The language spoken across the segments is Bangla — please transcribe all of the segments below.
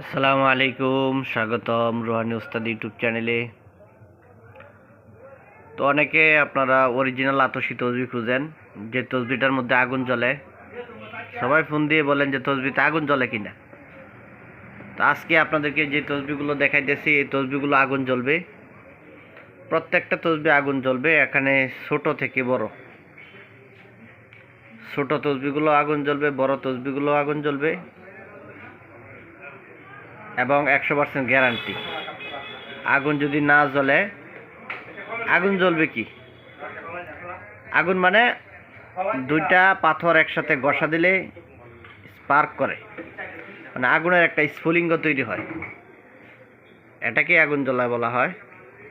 আসসালামু আলাইকুম, স্বাগতম রোহানি উস্তাদ ইউটিউব চ্যানেলে। তো অনেকে আপনারা অরিজিনাল আতসী তসবি খুঁজেন, যে তসবিটার মধ্যে আগুন জ্বলে। সবাই ফোন দিয়ে বলেন যে তসবিতে আগুন জ্বলে কিনা। তো আজকে আপনাদেরকে যে তসবিগুলো দেখাইতেছি, এই তসবিগুলো আগুন জ্বলবে। প্রত্যেকটা তসবি আগুন জ্বলবে, এখানে ছোট থেকে বড়। ছোট তসবিগুলো আগুন জ্বলবে, বড় তসবিগুলো আগুন জ্বলবে। এবং একশো পার্সেন্ট গ্যারান্টি আগুন যদি না জ্বলে, আগুন জ্বলবে কি? আগুন মানে দুইটা পাথর একসাথে ঘষা দিলে স্পার্ক করে। মানে আগুনের একটা স্ফুলিঙ্গ তৈরি হয়। এটাকে আগুন জ্বলা বলা হয়।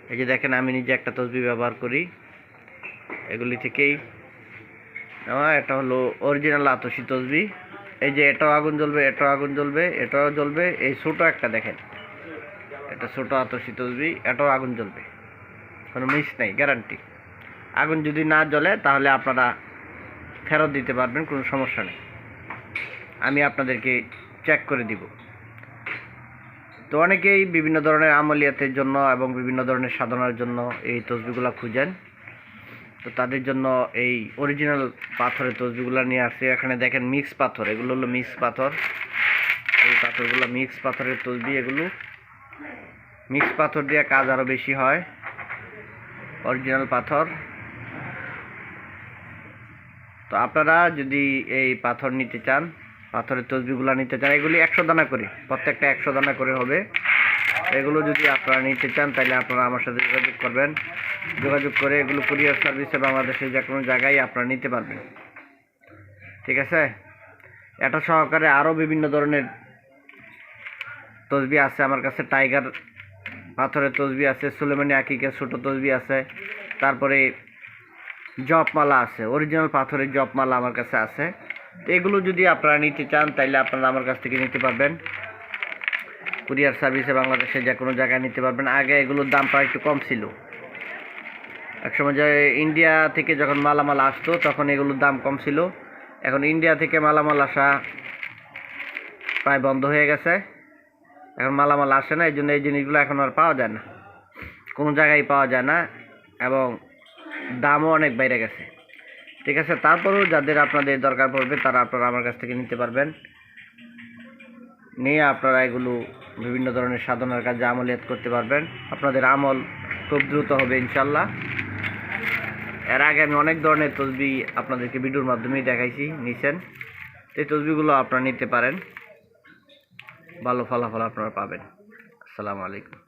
এই যে দেখেন, আমি নিজে একটা তসবি ব্যবহার করি। এগুলি থেকেই। এটা হলো অরিজিনাল আতসী তসবি। এই যে এটাও আগুন জ্বলবে, এটাও আগুন জ্বলবে, এটাও জ্বলবে, এই ছোটো একটা দেখেন। এটা ছোটো আতসী তসবি, এটাও আগুন জ্বলবে। কোনো মিস নেই গ্যারান্টি আগুন যদি না জ্বলে, তাহলে আপনারা ফেরত দিতে পারবেন, কোনো সমস্যা নেই। আমি আপনাদেরকে চেক করে দিব। তো অনেকেই বিভিন্ন ধরনের আমলিয়াতের জন্য এবং বিভিন্ন ধরনের সাধনার জন্য এই তসবিগুলো খুঁজেন। তো তাদের জন্য এই অরিজিনাল পাথরের তসবিগুলো নিয়ে আসছে। এখানে দেখেন মিক্স পাথর, এগুলো হলো মিক্স পাথর। এই পাথরগুলো মিক্স পাথরের তসবি, এগুলো মিক্স পাথর দিয়ে কাজ আরও বেশি হয়। অরিজিনাল পাথর। তো আপনারা যদি এই পাথর নিতে চান, পাথরের তসবিগুলো নিতে চান, এগুলি একশো দানা করে, প্রত্যেকটা একশো দানা করে হবে। এগুলো যদি আপনারা নিতে চান, তাহলে আপনারা আমার সাথে যোগাযোগ করবেন। যোগাযোগ করে এগুলো কুরিয়ার সার্ভিসে বাংলাদেশের যে কোনো জায়গায় আপনারা নিতে পারবেন। ঠিক আছে? এটা সহকারে আরও বিভিন্ন ধরনের তসবি আছে আমার কাছে। টাইগার পাথরের তসবি আছে, সুলেমানি আকিকের ছোটো তসবি আছে, তারপরে জপমালা আছে, অরিজিনাল পাথরের জপমালা আমার কাছে আছে। এগুলো যদি আপনারা নিতে চান, তাহলে আপনারা আমার কাছ থেকে নিতে পারবেন। কুরিয়ার সার্ভিসে বাংলাদেশে যে কোনো জায়গায় নিতে পারবেন। আগে এগুলোর দাম প্রায় একটু কম ছিল। একসময় যে ইন্ডিয়া থেকে যখন মালামাল আসতো, তখন এগুলোর দাম কম ছিল। এখন ইন্ডিয়া থেকে মালামাল আসা প্রায় বন্ধ হয়ে গেছে। এখন মালামাল আসে না এই জন্য এই জিনিসগুলো এখন আর পাওয়া যায় না। কোনো জায়গায় পাওয়া যায় না এবং দামও অনেক বেড়ে গেছে। ঠিক আছে, তারপরেও যাদের আপনাদের দরকার পড়বে, তারা আপনারা আমার কাছ থেকে নিতে পারবেন। নিয়ে আপনারা এগুলো বিভিন্ন ধরনের সাধনার কাজে আমলিয়াত করতে পারবেন। আপনাদের আমল খুব দ্রুত হবে ইনশাল্লাহ এর আগে আমি অনেক ধরনের তসবি আপনাদেরকে ভিডিওর মাধ্যমেই দেখাইছি, নিছেন। এই তসবিগুলো আপনারা নিতে পারেন। ভালো ফলাফল আপনারা পাবেন। আসসালামু আলাইকুম।